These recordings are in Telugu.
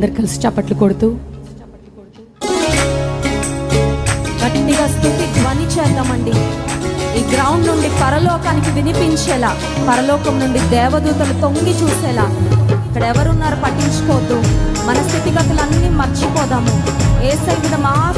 అందరు కలిసి చప్పట్లు కొడుతూ. గట్టిగా స్థుతి ధ్వని చేద్దామండి. ఈ గ్రౌండ్ నుండి పరలోకానికి వినిపించేలా పరలోకం నుండి దేవదూతలు తొంగి చూసేలా. ఇక్కడ ఎవరున్నారు పట్టించుకోవద్దు. మన స్థితిగతులన్నీ మర్చిపోదాము. ఏ సైడ్ మా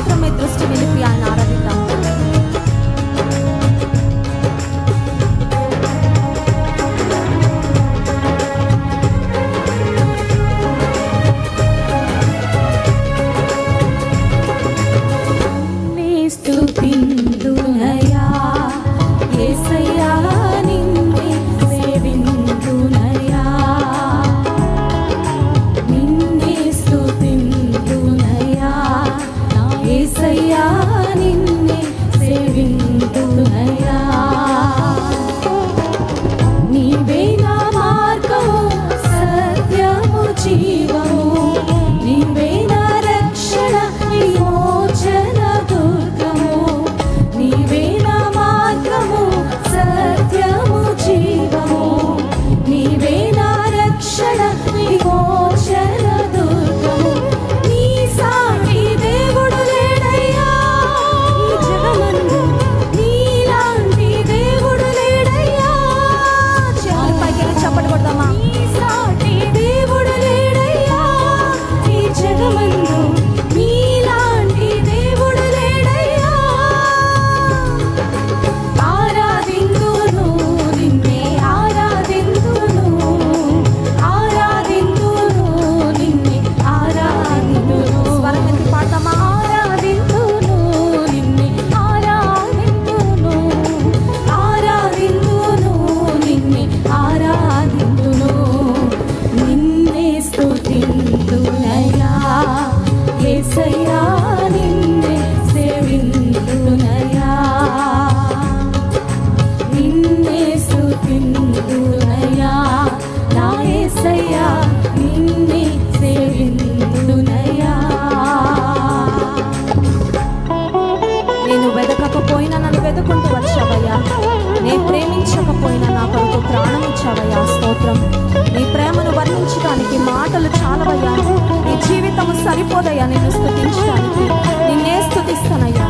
పోయినా నన్ను వెతుకుంటూ వచ్చావయ్యా. నే ప్రేమించకపోయినా నా కొరకు ప్రాణం ఇచ్చావయ్యా స్తోత్రం. నీ ప్రేమను వర్ణించడానికి మాటలు చాలవయ్యా. నీ జీవితము సరిపోదయ్యా నిన్ను స్థుతించడానికి. నిన్నే స్థుతిస్తానయ్యా.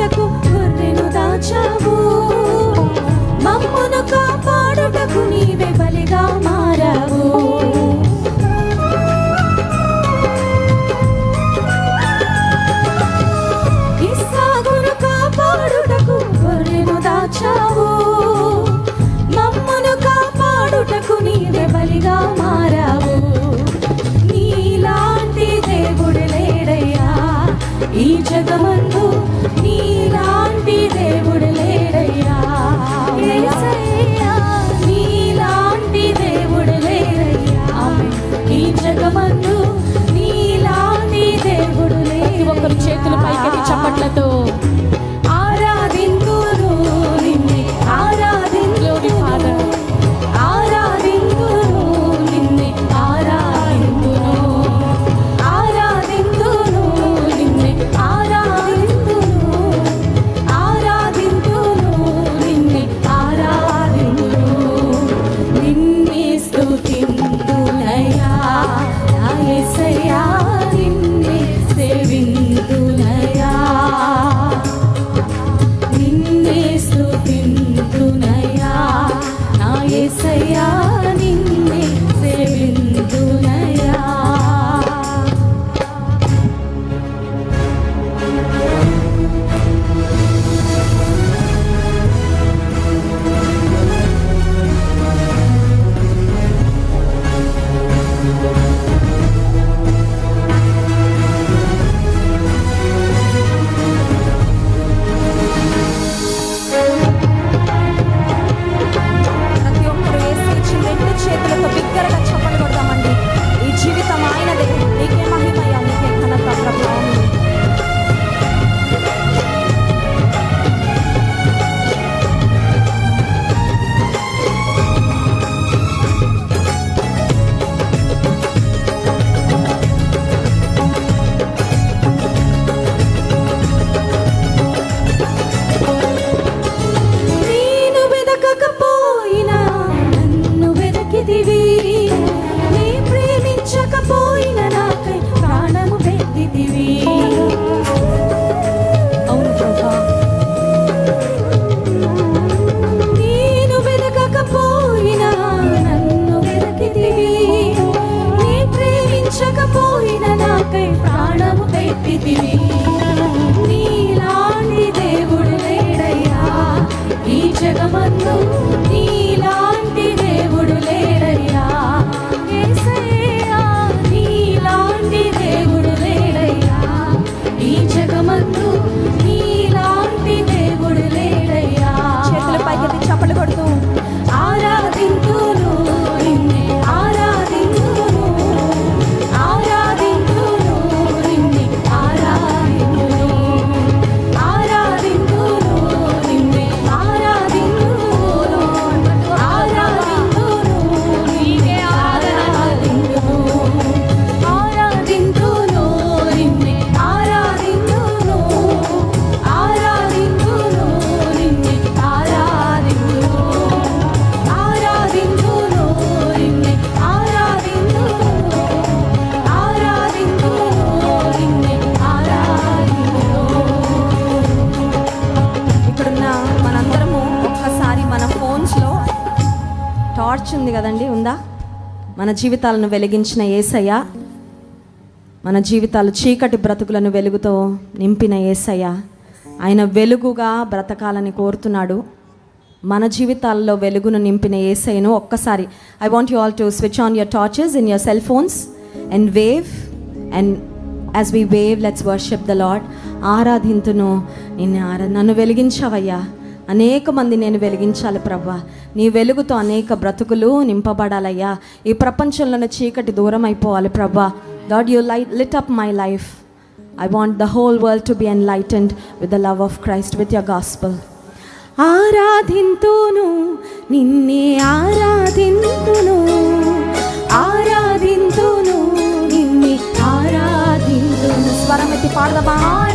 వెంటకు గొర్రెను దాచావు. టార్చ్ ఉంది కదండి ఉందా? మన జీవితాలను వెలిగించిన ఏసయ్య మన జీవితాలు చీకటి బ్రతుకులను వెలుగుతో నింపిన ఏసయ్య. ఆయన వెలుగుగా బ్రతకాలని కోరుతున్నాడు. మన జీవితాల్లో వెలుగును నింపిన ఏసయ్యను ఒక్కసారి I want you all to switch on your torches in your cell phones and wave and as we wave let's worship the lord ఆరాధింతును నిన్ను ఆరా నన్ను వెలిగించవయ్యా. అనేక మంది నేను వెలిగించాలి ప్రవ్వా నీ వెలుగుతో అనేక బ్రతుకులు నింపబడాలయ్యా. ఈ ప్రపంచంలోని చీకటి దూరం అయిపోవాలి ప్రవ్వా God you light lit up my life I want the whole world to be enlightened with the love of Christ with your gospel ఆరాధింతును నిన్నే ఆరాధింతును. ఆరాధింతును నిన్నే ఆరాధింతును. స్వరం పాడదమా?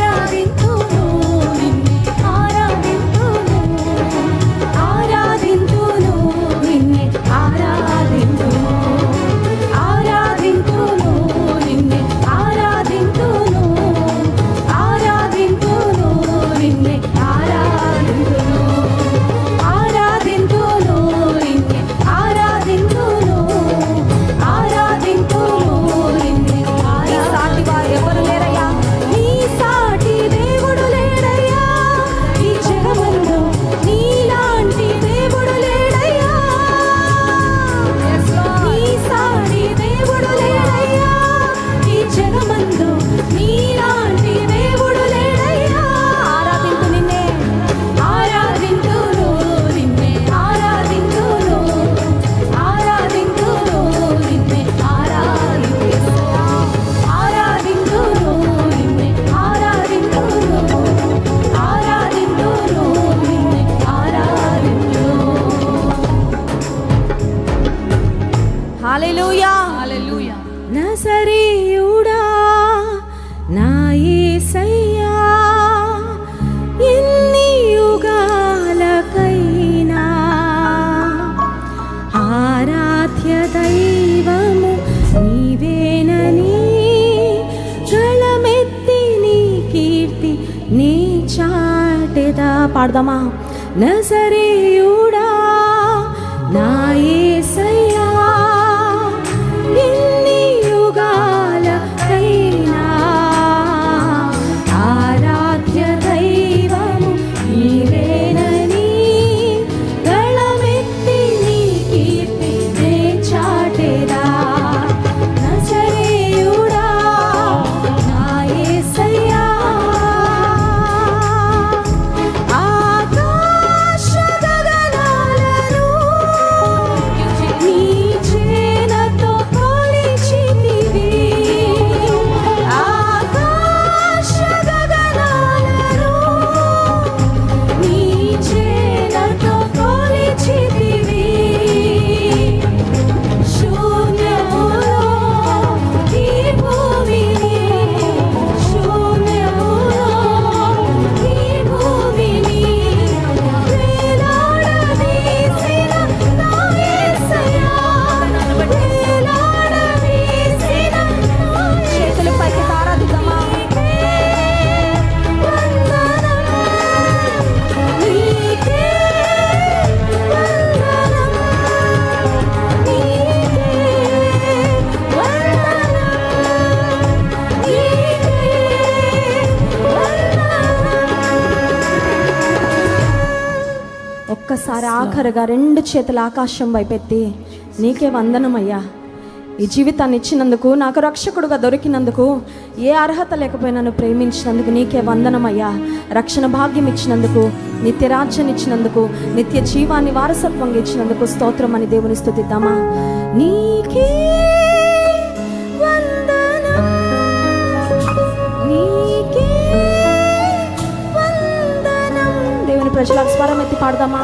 పాడదామా? నజరేయుడా నాయే ఒక్కసారి ఆఖరుగా రెండు చేతుల ఆకాశం వైపెత్తి నీకే వందనమయ్యా. ఈ జీవితాన్ని ఇచ్చినందుకు నాకు రక్షకుడుగా దొరికినందుకు ఏ అర్హత లేకపోయినా నన్ను ప్రేమించినందుకు నీకే వందనమయ్యా. రక్షణ భాగ్యం ఇచ్చినందుకు నిత్య రాజ్యాన్ని ఇచ్చినందుకు నిత్య జీవాన్ని వారసత్వంగా ఇచ్చినందుకు స్తోత్రం అని దేవుని స్థుతిద్దామా? నీకే నీకే దేవుని ప్రజలకు స్వరం ఎత్తి పాడదామా?